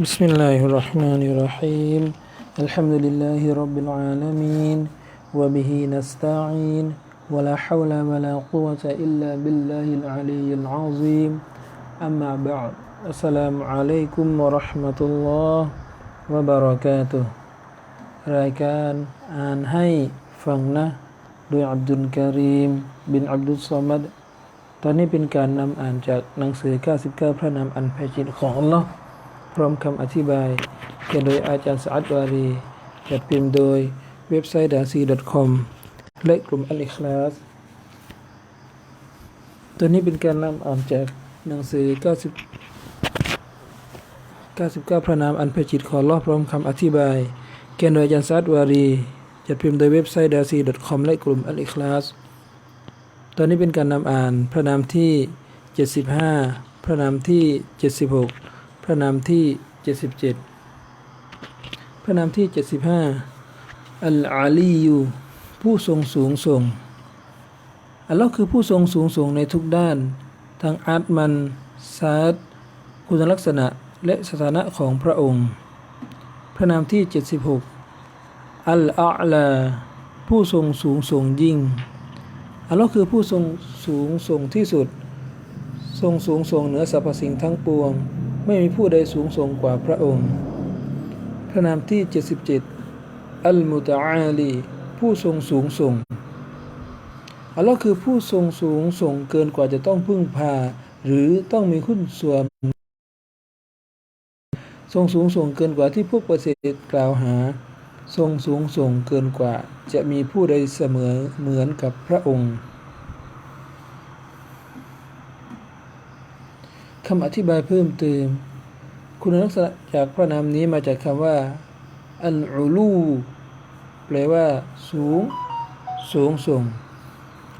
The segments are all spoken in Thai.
بسم الله الرحمن الرحيم الحمد لله رب العالمين وبه نستعين ولا حول ولا قوة إلا بالله العلي العظيم أما بعد السلام عليكم ورحمة الله وبركاته รายการอ่านให้ฟังนะโดยอับดุลการีม บินอับดุลซอมัด ตอนนี้เป็นการนำอ่านจากหนังสือ 99 พระนามอันแท้จริงของอัลลอฮ์ พร้อมคำอธิบายเขียนโดยอาจารย์สะอัดวารีจัดพิมพ์โดยเว็บไซต์ดาซี .com และกลุ่มอัลอิคลาสตัวนี้เป็นการนำอ่านจากหนังสือ 90 99 พระนามอันแท้จริงของอัลลอฮ์พร้อมคำอธิบายเขียนโดยอาจารย์สะอัดวารีจัดพิมพ์โดยเว็บไซต์ดาซี .com และกลุ่มอัลอิคลาสตอนนี้เป็นการนำอ่านพระนามที่ 75 พระนามที่ 76 พระนามที่ 77 พระนามที่ 75 อัลอาลียูผู้ทรงสูงส่ง อัลลอฮ์คือผู้ทรงสูงส่งในทุกด้าน ทั้งอาร์ตมันซาดคุณลักษณะและสถานะของพระองค์ พระนามที่ 76 อัลอาลา ผู้ทรงสูงส่งยิ่ง อัลลอฮ์คือผู้ทรงสูงส่งที่สุด ทรงสูงส่งเหนือสรรพสิ่งทั้งปวง ไม่มีผู้ใดสูงส่งกว่าพระองค์ พระนามที่ 77 อัลมุตอาลี ผู้ทรงสูงส่ง อัลลอฮ์คือผู้ทรงสูงส่งเกินกว่าจะต้องพึ่งพา หรือต้องมีหุ้นส่วนทรงสูงส่งเกินกว่าที่พวกประเสริฐกล่าวหา ทรงสูงส่งเกินกว่าจะมีผู้ใดเสมอเหมือนกับพระองค์ คำอธิบายเพิ่มเติม คุณลักษณะจากพระนามนี้มาจากคำว่า อัลอูลู แปลว่า สูง สูงส่ง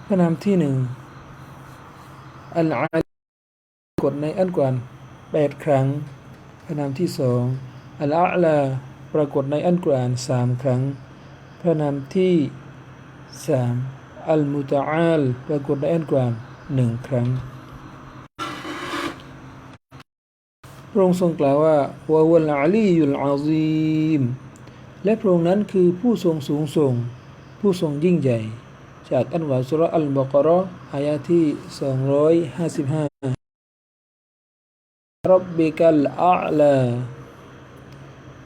พระนามที่หนึ่งอัลอาลกดในอันกวนแปดครั้ง พระนามที่สองอัลอาลาปรากฏในอันกุรอานสามครั้ง พระนามที่สามอัลมุตอาลปรากฏในอันกุรอานหนึ่งครั้ง พระองค์ทรงกล่าวว่าวะวัลอาลียุลอาซีมและพระองค์นั้นคือผู้ทรงสูงส่ง ผู้ทรงยิ่งใหญ่ จากอันวาสุรอัลบกราะห์อายะที่ 255รับบิกัลอาลา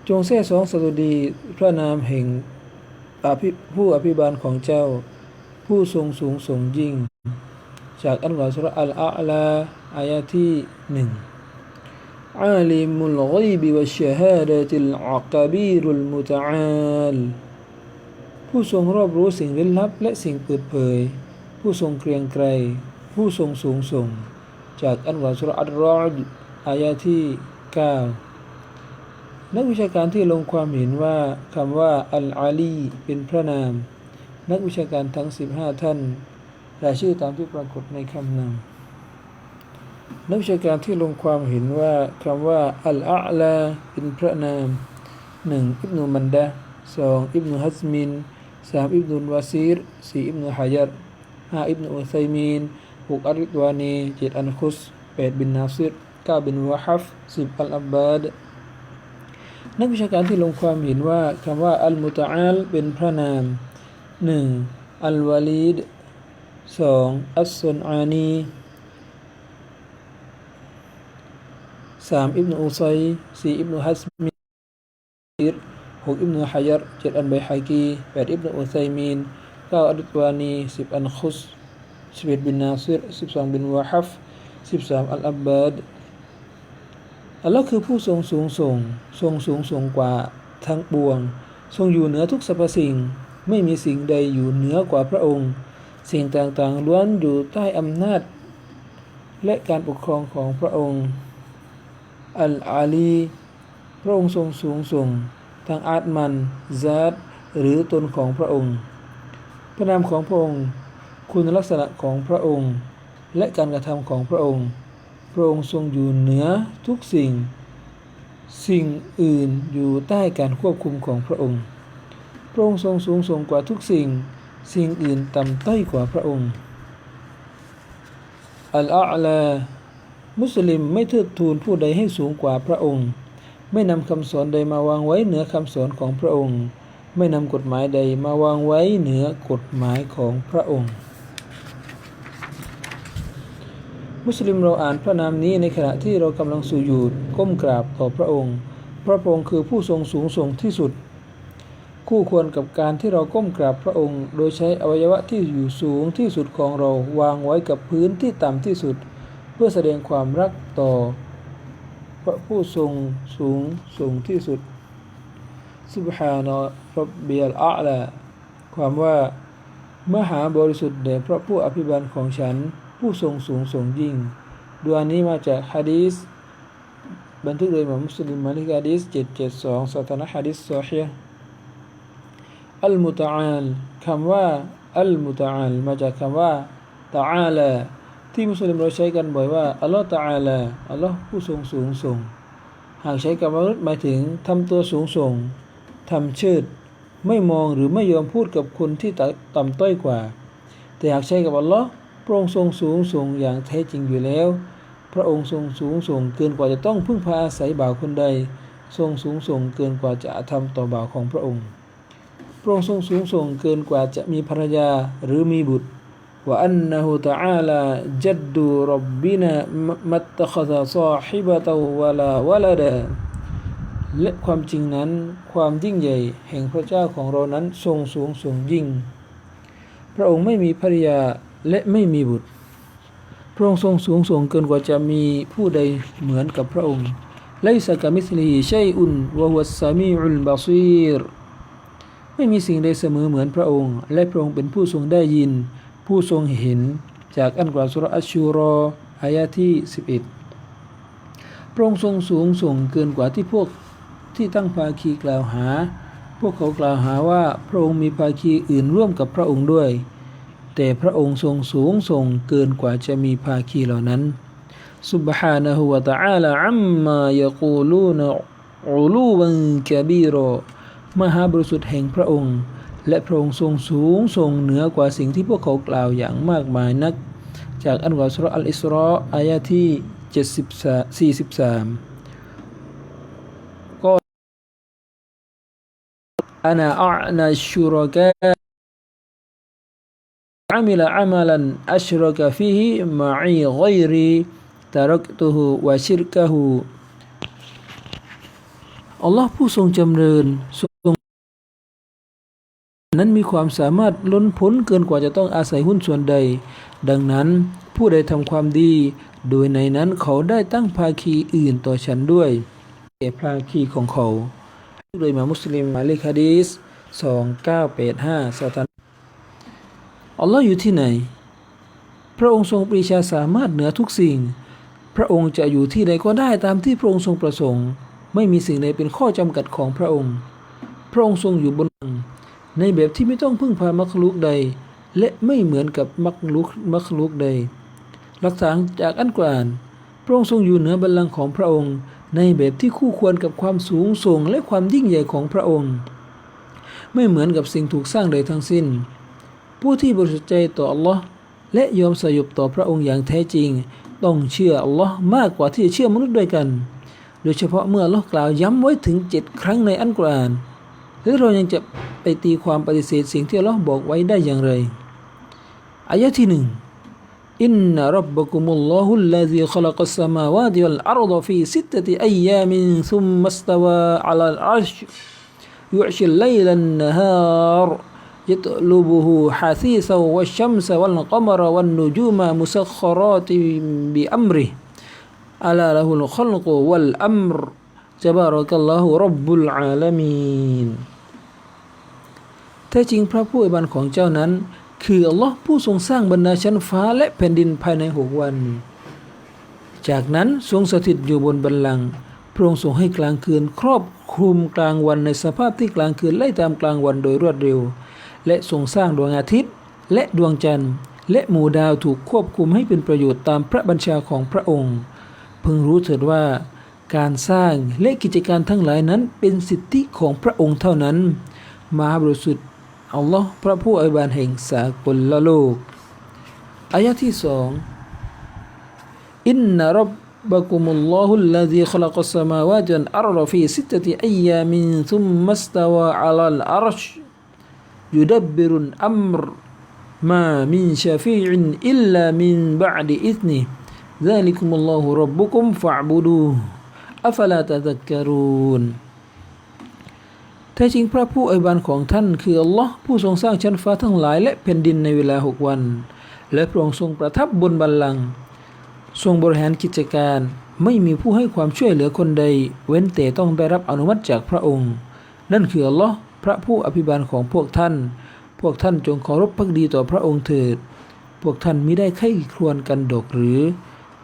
จงแท้สองสดุดีพระนามแห่งผู้อภิบาลของเจ้า ผู้ทรงสูงส่งยิ่ง จากอันวาสุรอัลอาลาอายะที่หนึ่ง عالم الغيب والشهادة العقبير المتعال ผู้ทรงรอบรู้สิ่งลึกลับและสิ่งเปิดเผย ผู้ทรงเกรียงไกร ผู้ทรงสูงส่ง จากอันวาสุรอัลรอดอายะที่ 9 นักวิชาการที่ลงความเห็นว่าคำว่า อัลอาลีเป็นพระนาม นักวิชาการทั้ง 15 ท่านรายชื่อตามที่ปรากฏในคำนำ นักวิชาการที่ลงความเห็นว่าคำว่าอัลอาลาเป็นพระนามหนึ่งอิบนุมันดะสองอิบนุฮัซมินสามอิบนุวาซีรสี่อิบนุฮายัรห้าอิบนุอุซัยมีนหกอัริดวานีเจ็ดอันคุสแปดบินนาซิรเก้าบินวะฮัฟสิบอัลอับบาดนักวิชาการที่ลงความเห็นว่าคำว่าอัลมุตอาลเป็นพระนามหนึ่งอัลวาลีดสองอัสซุนอานี สามอิบนุอุซัยสี่อิบนุฮัสมีรหกอิบนุฮะยัรเจ็ดอันไบฮากีแปดอิบนุอุซัยมีนเก้าอัลตวานีสิบอันคุสสิบเอ็ดบินนาซิรสิบสองบินวะฮัฟสิบสามอัลอับบาดอัลลอฮ์คือผู้ทรงสูงส่ง ทรงสูงส่งกว่าทั้งปวง ทรงอยู่เหนือทุกสรรพสิ่ง ไม่มีสิ่งใดอยู่เหนือกว่าพระองค์ สิ่งต่างๆล้วนอยู่ใต้อำนาจ และการปกครองของพระองค์ อัลอาลี พระองค์ทรงสูงส่งทางอาตมันซาดหรือตนของพระองค์ พระนามของพระองค์ คุณลักษณะของพระองค์ และการกระทำของพระองค์ พระองค์ทรงอยู่เหนือทุกสิ่ง สิ่งอื่นอยู่ใต้การควบคุมของพระองค์ พระองค์ทรงสูงส่งกว่าทุกสิ่ง สิ่งอื่นต่ำต้อยกว่าพระองค์อัลอาลา มุสลิมไม่เทิดทูนผู้ใดให้สูงกว่าพระองค์ ไม่นำคำสอนใดมาวางไว้เหนือคำสอนของพระองค์ ไม่นำกฎหมายใดมาวางไว้เหนือกฎหมายของพระองค์ มุสลิมเราอ่านพระนามนี้ในขณะที่เรากำลังสุญูดก้มกราบต่อพระองค์ พระองค์คือผู้ทรงสูงส่งที่สุด คู่ควรกับการที่เราก้มกราบพระองค์ โดยใช้อวัยวะที่อยู่สูงที่สุดของเราวางไว้กับพื้นที่ต่ำที่สุด เพื่อแสดงความรักต่อ พระผู้ทรงสูงส่งที่สุด สุบฮานะรับเบียลอาลาความว่ามหาบริสุทธิ์แด่พระผู้อภิบาลของฉันผู้ทรงสูงส่งยิ่งดวนี้มาจากฮะดีษบันทึกโดยมุสลิมมาลิกฮะดีษ772สถานะฮะดีษซอฮีอัลมุตะอาลคำว่าอัลมุตะอาลมาจากคำว่าตะอาลา ที่มุสลิมเราใช้กันบ่อยว่าอัลลอฮ์ตะอาลาอัลลอฮ์ผู้ทรงสูงส่ง หากใช้กับมนุษย์หมายถึงทำตัวสูงส่งทำเชิด ไม่มองหรือไม่ยอมพูดกับคนที่ต่ำต้อยกว่า แต่หากใช้กับอัลลอฮ์พระองค์ทรงสูงส่งอย่างแท้จริงอยู่แล้ว พระองค์ทรงสูงส่งเกินกว่าจะต้องพึ่งพาอาศัยบ่าวคนใด ทรงสูงส่งเกินกว่าจะทำต่อบ่าวของพระองค์ พระองค์ทรงสูงส่งเกินกว่าจะมีภรรยาหรือมีบุตร ว่าอันนะฮูตะอาลาจัดดูรับบินะมัตตะคซาซาฮิบะตวะลาวะลาดาและความจริงนั้นความยิ่งใหญ่แห่งพระเจ้าของเรานั้นทรงสูงส่งยิ่ง พระองค์ไม่มีภรรยาและไม่มีบุตร พระองค์ทรงสูงส่งเกินกว่าจะมีผู้ใดเหมือนกับพระองค์ไลซะกะมิสลีชัยอุนวะฮุวัสซามีอุลบาซีรไม่มีสิ่งใดเสมอเหมือนพระองค์ และพระองค์เป็นผู้ทรงได้ยิน ผู้ทรงเห็น จากอันกว่าสุรอัชชูรออายะที่ 11 พระองค์ทรงสูงส่งเกินกว่าที่พวกที่ตั้งภาคีกล่าวหา พวกเขากล่าวหาว่าพระองค์มีภาคีอื่นร่วมกับพระองค์ด้วย แต่พระองค์ทรงสูงส่งเกินกว่าจะมีภาคีเหล่านั้น سبحانه وتعالى عما يقولون علوا كبيرا มหาบริสุทธิ์แห่งพระองค์ และพระองค์ทรงสูงทรงเหนือกว่าสิ่งที่พวกเขากล่าวอย่างมากมายนัก จากอันกว่าสุรอัลอิสรออายะที่73 43ก็อานาอันาชุรกา عمل عملا أشرك فيه معي غيري تركته وشركه อัลลอฮ์ผู้ทรงจำเริญทรง นั้นมีความสามารถล้นพ้นเกินกว่าจะต้องอาศัยหุ้นส่วนใด ดังนั้นผู้ใดทำความดี โดยในนั้นเขาได้ตั้งภาคีอื่นต่อฉันด้วยแก่ภาคีของเขา โดยมามุสลิมมาเลขฮะดีษ2985สถานอัลลอฮ์อยู่ที่ไหน พระองค์ทรงปรีชาสามารถเหนือทุกสิ่ง พระองค์จะอยู่ที่ใดก็ได้ตามที่พระองค์ทรงประสงค์ ไม่มีสิ่งใดเป็นข้อจำกัดของพระองค์ พระองค์ทรงอยู่บน ในแบบที่ไม่ต้องพึ่งพามักลุกใด และไม่เหมือนกับมักลุกมักลุกใด หลักฐานจากอันกวานพระองค์ทรงอยู่เหนือบัลลังก์ของพระองค์ ในแบบที่คู่ควรกับความสูงส่งและความยิ่งใหญ่ของพระองค์ ไม่เหมือนกับสิ่งถูกสร้างใดทั้งสิ้น ผู้ที่บริสุทธิ์ใจต่ออัลลอฮ์และยอมสยบต่อพระองค์อย่างแท้จริง ต้องเชื่ออัลลอฮ์มากกว่าที่จะเชื่อมนุษย์ด้วยกัน โดยเฉพาะเมื่ออัลลอฮ์กล่าวย้ำไว้ถึงเจ็ดครั้งในอันกุราน หรือเรายังจะไปตีความปฏิเสธสิ่งที่อัลลอฮ์บอกไว้ได้อย่างไร อายะที่หนึ่งอินนรับบุกุมุลลอฮุลลาซีขลักสมาวาติวัลอัรฎฟีสิตตะอัยยามินซุมมัสตวาอัลอัรชيعشي الليل النهار يطلبه حثيثا والشمس والقمر والنجوم مسخرات بأمره ألا له الخلق والأمر تبارك الله رب العالمين แ ท้จริงพระผู้อวยบันของเจ้านั้น คืออัลลอฮ์ผู้ทรงสร้างบรรดาชั้นฟ้าและแผ่นดินภายในหกวัน จากนั้นทรงสถิตอยู่บนบัลลังก์พระองค์ทรงให้กลางคืนครอบคลุมกลางวันในสภาพที่กลางคืนไล่ตามกลางวันโดยรวดเร็ว และทรงสร้างดวงอาทิตย์ และดวงจันทร์ และหมู่ดาวถูกควบคุมให้เป็นประโยชน์ตามพระบัญชาของพระองค์พึงรู้เถิดว่า การสร้างและกิจการทั้งหลายนั้นเป็นสิทธิของพระองค์เท่านั้น มหาบริสุทธิ์ อัลลอฮ์พระผู้อวยบานแห่งสากลโลกอายะที่สองอินนรับ ربكم الله الذي خلق السماوات والأرض في ستة أيام ثم استوى على العرش يدبر الأمر ما من شفيع إلا من بعد إذنه ذلكم الله ربكم فاعبدوه أفلا تذكرون แท้จริงพระผู้อวยารของท่านคืออัลลอฮ์ผู้ทรงสร้างชั้นฟ้าทั้งหลายและแผ่นดินในเวลาหกวัน และพระองค์ทรงประทับบนบัลลังทรงบริหารกิจการไม่มีผู้ให้ความช่วยเหลือคนใด เว้นแต่ต้องได้รับอนุมัติจากพระองค์ นั่นคืออัลลอฮ์พระผู้อภิบาลของพวกท่าน พวกท่านจงเคารพพักดีต่อพระองค์เถิด พวกท่านมิได้ไข้ครวญกันดกหรือ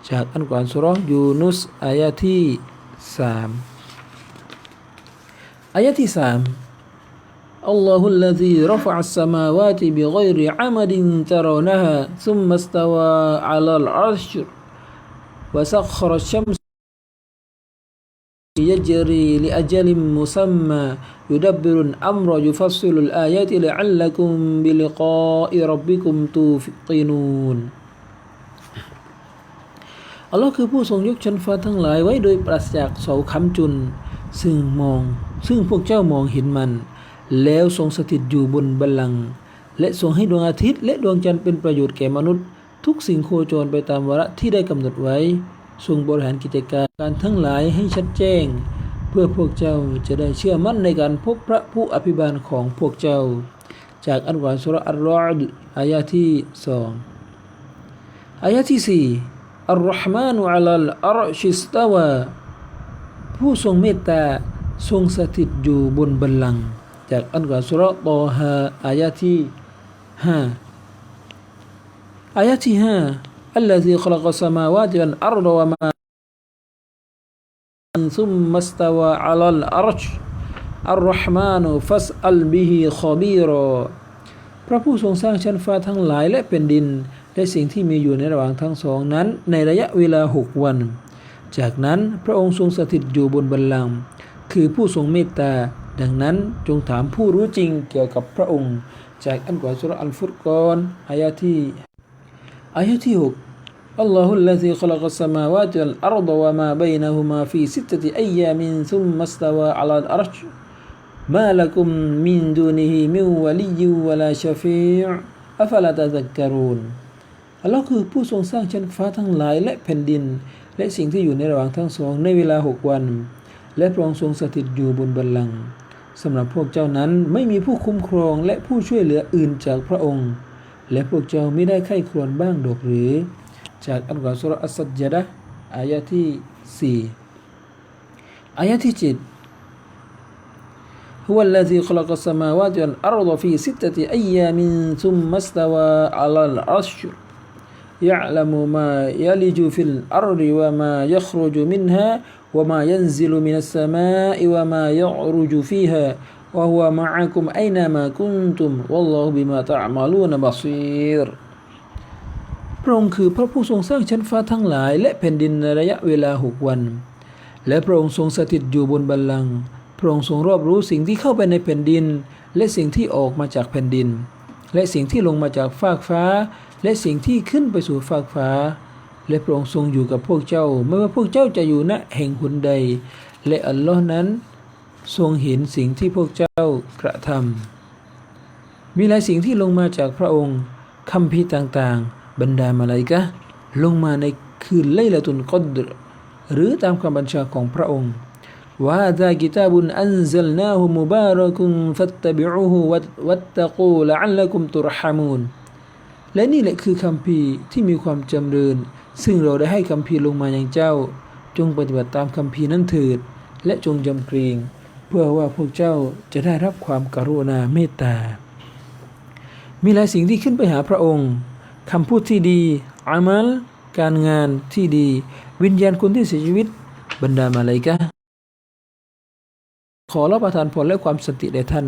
จากอันกรานสุรยูนุสอายะที่ 3 Ayat Isam الله الذي رفع السماوات بغير عمد ترونها ثم استوى على العرش وسخر الشمس يجري لأجل مسمى. يدبر الأمر يفصل الآيات لعلكم بلقاء ربكم توقنون อัลลอฮ์คือผู้ทรงยกชั้นฟ้าทั้งหลายไว้โดยปราศจากเสาค้ำจุนซึ่งมอง ซึ่งพวกเจ้ามองเห็นมัน แล้วทรงสถิตอยู่บนบัลลังก์และทรงให้ดวงอาทิตย์ และดวงจันทร์เป็นประโยชน์แก่มนุษย์ ทุกสิ่งโคจรไปตามวาระที่ได้กำหนดไว้ ทรงบริหารกิจการการทั้งหลายให้ชัดแจ้ง เพื่อพวกเจ้าจะได้เชื่อมั่นในการพบพระผู้อภิบาลของพวกเจ้า จากอันกวรสุรอัลรอดอายะที่สองอายะที่สี่อัลรอฮ์มานุอัลลอัรชิสตาวาผู้ทรงเมตตา ทรงสถิตอยู่บนบัลลังก์จากอันกวรสุรตอฮาอายะที่ห้าอายะที่ห้า الذي خلق السماوات والأرض وما ثم استوى على الأرش الرحمن فاسأل به خبيرا พระผู้ทรงสร้างชั้นฟ้าทั้งหลายและเป็นดิน และสิ่งที่มีอยู่ในระหว่างทั้งสองนั้น ในระยะเวลาหกวัน จากนั้นพระองค์ทรงสถิตอยู่บนบัลลังก์ คือผู้ทรงเมตตา ดังนั้นจงถามผู้รู้จริงเกี่ยวกับพระองค์ จากอันกว่าสุรอัลฟุรกอนอายะที่อายะที่หก الله الذي خلق السماوات والأرض وما بينهما في ستة أيام ثم استوى على الأرش ما لكم من دونه من ولي ولا شفيع أفلا تذكرون อัลลอฮ์คือผู้ทรงสร้างชั้นฟ้าทั้งหลายและแผ่นดิน และสิ่งที่อยู่ในระหว่างทั้งสองในเวลาหกวัน และพระองค์ทรงสถิตอยู่บนบัลลังก์สำหรับพวกเจ้านั้นไม่มีผู้คุ้มครองและผู้ช่วยเหลืออื่นจากพระองค์ และพวกเจ้าไม่ได้ไข้ครวญบ้างดอกหรือ จากอัลกุรอานสุรอัสซัจดะอายะที่สี่อายะที่เจ็ด هو الذي خلق السماوات والأرض في ستة أيام ثم استوى على العرش يعلم ما يلج في الأرض وما يخرج منها وما ينزل من السماء وما يعرج فيها وهو معكم أينما كنتم والله بما تعملون بصير พระองค์คือพระผู้ทรงสร้างชั้นฟ้าทั้งหลาย และแผ่นดินในระยะเวลาหกวัน และพระองค์ทรงสถิตอยู่บนบัลลังก์พระองค์ทรงรอบรู้สิ่งที่เข้าไปในแผ่นดิน และสิ่งที่ออกมาจากแผ่นดิน และสิ่งที่ลงมาจากฟากฟ้า และสิ่งที่ขึ้นไปสู่ฟากฟ้า และพระองค์ทรงอยู่กับพวกเจ้า ไม่ว่าพวกเจ้าจะอยู่ณแห่งหุนใด และอัลลอฮ์นั้น ทรงเห็นสิ่งที่พวกเจ้ากระทำมีหลายสิ่งที่ลงมาจากพระองค์คำพีต่างๆ บรรดามาลายกะลงมาในคืนไลละตุนกอดหรือตามคำบัญชาของพระองค์ว่าตากิตาบุนอันซัลนาหูมุบารกุนฟัตตบิอูหูวัตตะกูละอัลลกุมตุรฮามูนและนี่แหละคือคำพีที่มีความจำเริญ ซึ่งเราได้ให้คำพีลงมาอย่างเจ้า จงปฏิบัติตามคำพีนั้นเถิด และจงยำเกรงเพื่อว่าพวกเจ้าจะได้รับความกรุณาเมตตา มีหลายสิ่งที่ขึ้นไปหาพระองค์คำพูดที่ดีอามัลการงานที่ดี วิญญาณคนที่เสียชีวิต บรรดามาเลยกะขอรับประทานผลและความสติแด่ท่าน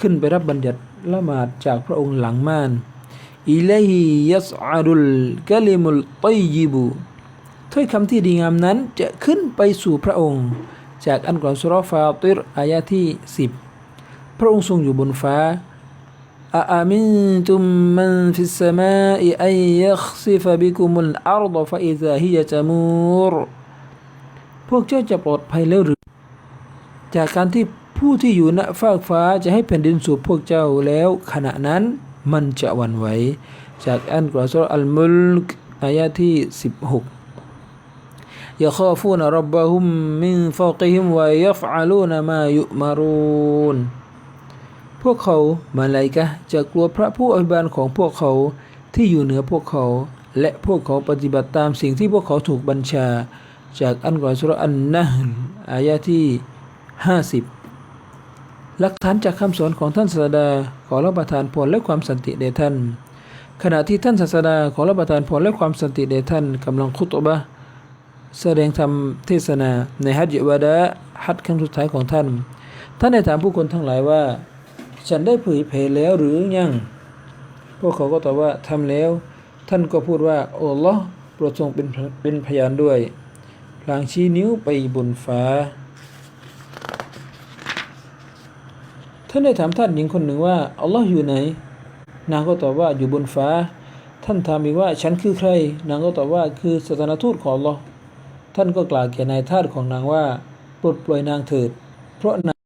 ขึ้นไปรับบัญญัติละหมาดจากพระองค์หลังม่าน อิเลฮิยัสอาดุลกะลิมุตัยยิบุถ้อยคำที่ดีงามนั้นจะขึ้นไปสู่พระองค์ จากอันกรอนสุรฟาติรอายะที่สิบพระองค์ทรงอยู่บนฟ้าอาอามินตุมมันฟิสมาอิอัยยัคซิฟบิกุมุลอาร์ดฟะอิซาฮิยะจามูรพวกเจ้าจะปลอดภัยแล้วหรือ จากการที่ผู้ที่อยู่ณฟากฟ้าจะให้แผ่นดินสู่พวกเจ้าแล้วขณะนั้น มันจะวันไหว จากอันกรอสอัลมุลกอายะที่ 16ยาข้าฟูนรับบะฮุมมินฟอกิฮิมวายฟอาลูนมายุมารูนพวกเขามาลายกะจะกลัวพระผู้อภิบาลของพวกเขาที่อยู่เหนือพวกเขา และพวกเขาปฏิบัติตามสิ่งที่พวกเขาถูกบัญชา จากอันกรอสุรอันนะฮ์อายะที่ห้าสิบ หลักฐานจากคำสอนของท่านศาสดาขอรับประทานพรและความสันติแด่ท่าน ขณะที่ท่านศาสดาขอรับประทานพรและความสันติแด่ท่านกำลังคุตบะแสดงธรรมเทศนาในฮัจญ์วาดะฮัจครั้งสุดท้ายของท่าน ท่านได้ถามผู้คนทั้งหลายว่า ฉันได้เผยแผ่แล้วหรือยัง พวกเขาก็ตอบว่าทำแล้ว ท่านก็พูดว่าโอ้ลอโปรดทรงเป็นเป็นพยานด้วย พลางชี้นิ้วไปบนฟ้าานได้ถามท่านหญิงคนหนึ่งว่าอัลลอฮ์อยู่ไหน นางก็ตอบว่าอยู่บนฟ้า ท่านถามอีกว่าฉันคือใคร นางก็ตอบว่าคือศาสนทูตของอัลลอฮ์ท่านก็กล่าวแก่นายทาสของนางว่าปลดปล่อยนางเถิด เพราะนาง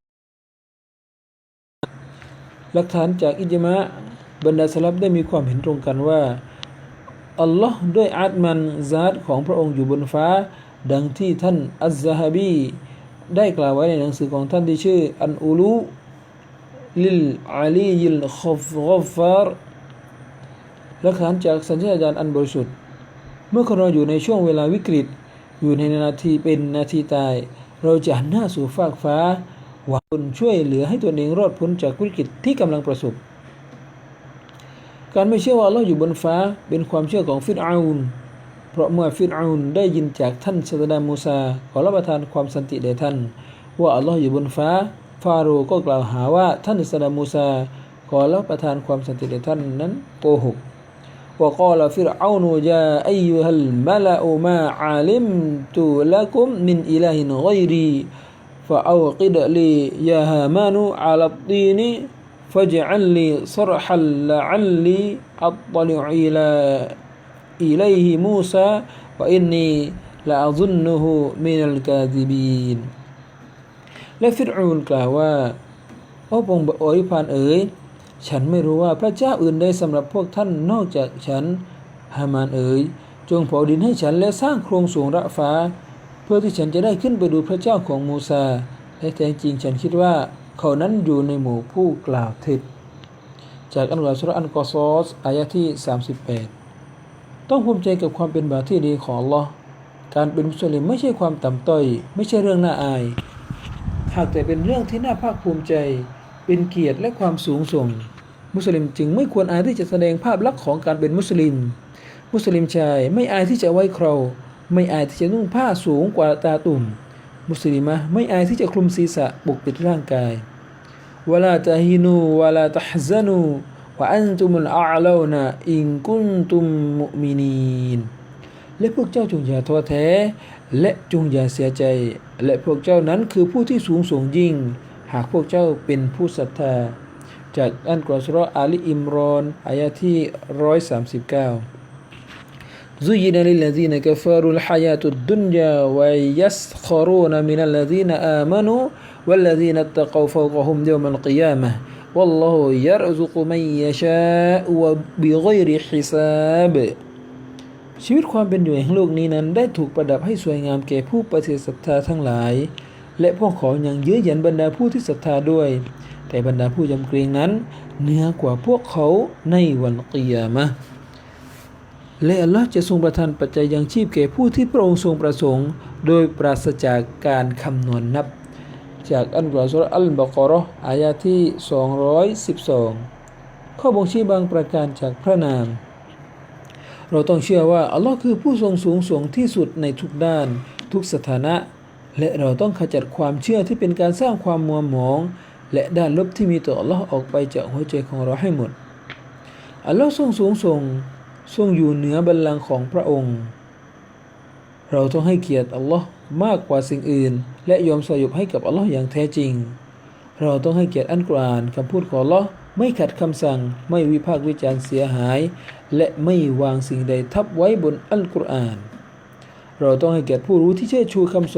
หลักฐานจากอิจมะบรรดาสลับได้มีความเห็นตรงกันว่าอัลลอฮ์ด้วยอาตมันซาตของพระองค์อยู่บนฟ้า ดังที่ท่านอัซซะฮบีได้กล่าวไว้ในหนังสือของท่านที่ชื่ออันอูลู ลิลอาลียิลคอฟกอฟารหลักฐานจากสัญชาตญาณอันบริสุทธิ์ เมื่อเราอยู่ในช่วงเวลาวิกฤต อยู่ในนาทีเป็นนาทีตาย เราจะหันหน้าสู่ฟากฟ้า หวังคนช่วยเหลือให้ตัวเองรอดพ้นจากวิกฤตที่กำลังประสบ การไม่เชื่อว่าอัลลอยู่บนฟ้าเป็นความเชื่อของฟิรเอานเพราะเมื่อฟิรเอานได้ยินจากท่านศาสดามูซา ขอรับประทานความสันติแด่ท่าน ว่าอัลลอฮ์อยู่บนฟ้า ฟาโรห์ก็กล่าวหาว่าท่านศาสดามูซาขอรับประทานความสันติแด่ท่านนั้นโกหก وقال فرعون يا أيها الملأ ما علمت لكم من إله غيري فأوقد لي يا هامان على الطين فاجعل لي صرحا لعلي أطلع إلى إليه موسى وإني لأظنه من الكاذبين และฟิรูนกล่าวว่าโอ้พงโอยพานเอ๋ยฉันไม่รู้ว่าพระเจ้าอื่นใดสำหรับพวกท่านนอกจากฉันฮามานเอ๋ยจงเผาดินให้ฉันและสร้างโครงสูงระฟ้า เพื่อที่ฉันจะได้ขึ้นไปดูพระเจ้าของมูซาและแท้จริงฉันคิดว่าเขานั้นอยู่ในหมู่ผู้กล่าวเท็จจากอันกอสุรอันกอซอสอายะที่ 38 ต้องภูมิใจกับความเป็นบาปที่ดีของ Allah การเป็นมุสลิมไม่ใช่ความต่ำต้อย ไม่ใช่เรื่องน่าอาย หากแต่เป็นเรื่องที่น่าภาคภูมิใจ เป็นเกียรติและความสูงส่ง มุสลิมจึงไม่ควรอายที่จะแสดงภาพลักษณ์ของการเป็นมุสลิม มุสลิมชายไม่อายที่จะไว้เคราไม่อายที่จะนุ่งผ้าสูงกว่าตาตุ่ม มุสลิมะไม่อายที่จะคลุมศีรษะปกปิดร่างกายวลาตะฮินูวลาตะฮซานูวะอันตุมุลอาลาวนะอินกุนตุมมุมินีนและพวกเจ้าจงอย่าท้อแท้ และจงอย่าเสียใจ และพวกเจ้านั้นคือผู้ที่สูงส่งยิ่ง หากพวกเจ้าเป็นผู้ศรัทธา จากอันกรอสรออาลีอิมรอนอายะที่ร้อยสามสิบเก้า زين للذين كفروا الحياة الدنيا ويسخرون من الذين آمنوا والذين اتقوا فوقهم يوم القيامة والله يرزق من يشاء وبغير حساب ชีวิตความเป็นอยู่แห่งโลกนี้นั้น ได้ถูกประดับให้สวยงามแก่ผู้ปฏิเสธศรัทธาทั้งหลาย และพวกเขายังเยื้อหยันบรรดาผู้ที่ศรัทธาด้วย แต่บรรดาผู้ยำเกรงนั้นเหนือกว่าพวกเขาในวันกิยามะและอัลลอฮ์จะทรงประทานปัจจัยยังชีพแก่ผู้ที่พระองค์ทรงประสงค์ โดยปราศจากการคำนวณนับ จากอันกรอสุรอัลบากรออายาที่ 212 ข้อบ่งชี้บางประการจากพระนาม เราต้องเชื่อว่าอัลลอฮ์คือผู้ทรงสูงส่งที่สุดในทุกด้าน ทุกสถานะ และเราต้องขจัดความเชื่อที่เป็นการสร้างความมัวหมอง และด้านลบที่มีต่ออัลลอฮ์ออกไปจากหัวใจของเราให้หมดอัลลอฮ์ทรงสูงส่งทรงอยู่เหนือบัลลังก์ของพระองค์ เราต้องให้เกียรติอัลลอฮ์มากกว่าสิ่งอื่น และยอมสยบให้กับอัลลอฮ์อย่างแท้จริง เราต้องให้เกียรติอันกรานคำพูดของอัลลอฮ์ ไม่ขัดคำสั่ง ไม่วิพากษ์วิจารณ์เสียหาย และไม่วางสิ่งใดทับไว้บนอัลกุรอาน เราต้องให้เกียรติผู้รู้ที่เชื่อชูคำสอน